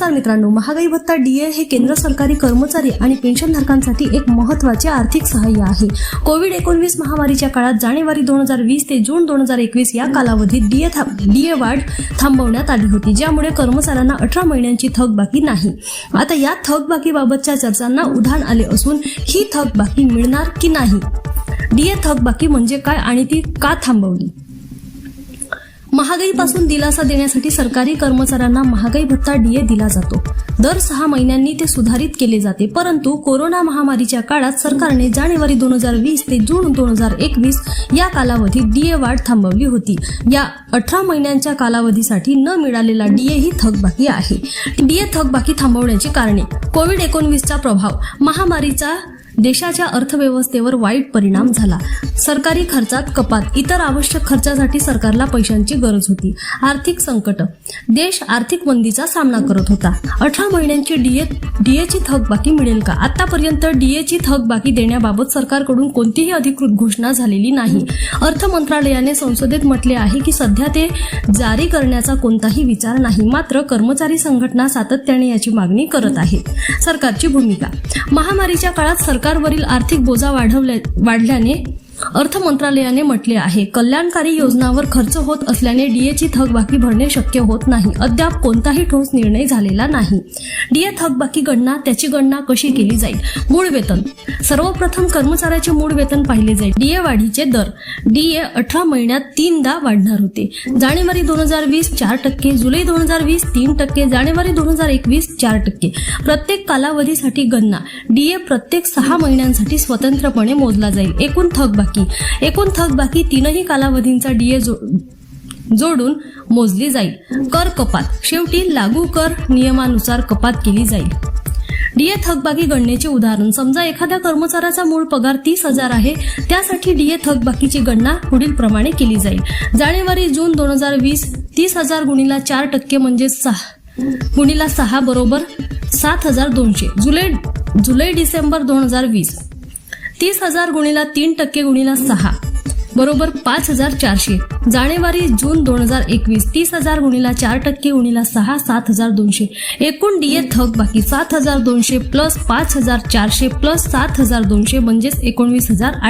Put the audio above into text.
नमस्कार मित्रांनो महागाई भत्ता डीए हे केंद्र सरकारी कर्मचारी आणि पेन्शनधारकांसाठी एक महत्त्वाचे आर्थिक सहाय्य आहे. कोविड एकोणवीस महामारीच्या काळात जानेवारी दोन हजार वीस ते जून दोन हजार एकवीस या कालावधीत डीए डीए वाढ थांबवण्यात आली होती ज्यामुळे कर्मचाऱ्यांना अठरा महिन्यांची थकबाकी नाही. आता या थकबाकीबाबतच्या चर्चांना उधाण आले असून ही थकबाकी मिळणार की नाही? डीए थकबाकी म्हणजे काय आणि ती का थांबवली? महागाईपासून दिलासा देण्यासाठी सरकारी कर्मचाऱ्यांना महागाई भत्ता डीए दिला जातो. दर सहा महिन्यांनी ते सुधारित केले जाते परंतु कोरोना महामारीच्या काळात सरकारने जानेवारी दोन हजार वीस ते जून दोन हजार एकवीस या कालावधीत डीए वाढ थांबवली होती. या अठरा महिन्यांच्या कालावधीसाठी न मिळालेला डीए ही थकबाकी आहे. डीए थकबाकी थांबवण्याची कारणे कोविड एकोणवीसचा प्रभाव महामारीचा देशाच्या अर्थव्यवस्थेवर वाईट परिणाम झाला. सरकारी खर्चात कपात. इतर आवश्यक खर्चासाठी सरकारला पैशांची गरज होती. आर्थिक संकट. देश आर्थिक मंदीचा सामना करत होता. अठरा महिन्यांची डीए डीएची थकबाकी मिळेल का? आतापर्यंत डीएची थकबाकी देण्याबाबत सरकारकडून कोणतीही अधिकृत घोषणा झालेली नाही. अर्थ मंत्रालयाने संसदेत म्हटले आहे की सध्या ते जारी करण्याचा कोणताही विचार नाही. मात्र कर्मचारी संघटना सातत्याने याची मागणी करत आहे सरकारची भूमिका. महामारीच्या काळात सरकार सरकारवरील आर्थिक बोजा वाढवल्या वाढल्याने अर्थ मंत्रालयाने म्हटले आहे कल्याणकारी योजनांवर खर्च होत असल्याने डीएची थकबाकी भरणे शक्य होत नाही. अद्याप कोणताही ठोस निर्णय झालेला नाही. डीए थकबाकी गणना त्याची गणना कशी केली जाईल? मूळ वेतन. सर्वप्रथम कर्मचाऱ्याचे मूळ वेतन पाहिले जाईल. डीए वाढीचे दर. डीए अठरा महिन्यात तीनदा वाढणार होते. जानेवारी दोन हजार वीस चार टक्के. जुलै दोन हजार वीस तीन टक्के. जानेवारी दोन हजार एकवीस चार टक्के. प्रत्येक कालावधीसाठी गणना. डीए प्रत्येक सहा महिन्यांसाठी स्वतंत्रपणे मोजला जाईल. एकूण थकबाकी एकूण थकबाकी तीनही कालावधींचा डीए जोडून मोजली जाईल. कर कपात. शेवटी लागू कर नियमानुसार कपात केली जाईल. डीए थकबाकी गणनेचे उदाहरण. समजा एखाद्या कर्मचाऱ्याचा मूळ पगार तीस हजार आहे त्यासाठी डीए थकबाकीची गणना पुढील प्रमाणे केली जाईल. जानेवारी जून दोन हजार वीस तीस हजार गुणीला चार टक्के म्हणजे सहा गुणीला सहा बरोबर सात हजार दोनशे. जुलै जुलै डिसेंबर दोन हजार वीस. तीस हजार गुणीला तीन टक्के गुणीला सहा. बरोबर पाच हजार चारशे. जानेवारी जून दोन हजार एकवीस तीस हजार गुणीला चार टक्के गुणीला सहा सात हजार दोनशे. एकूण डीए थक बाकी सात हजार दोनशे प्लस पाच हजार चारशे प्लस सात हजार दोनशे म्हणजेच एकोणवीस हजार आठ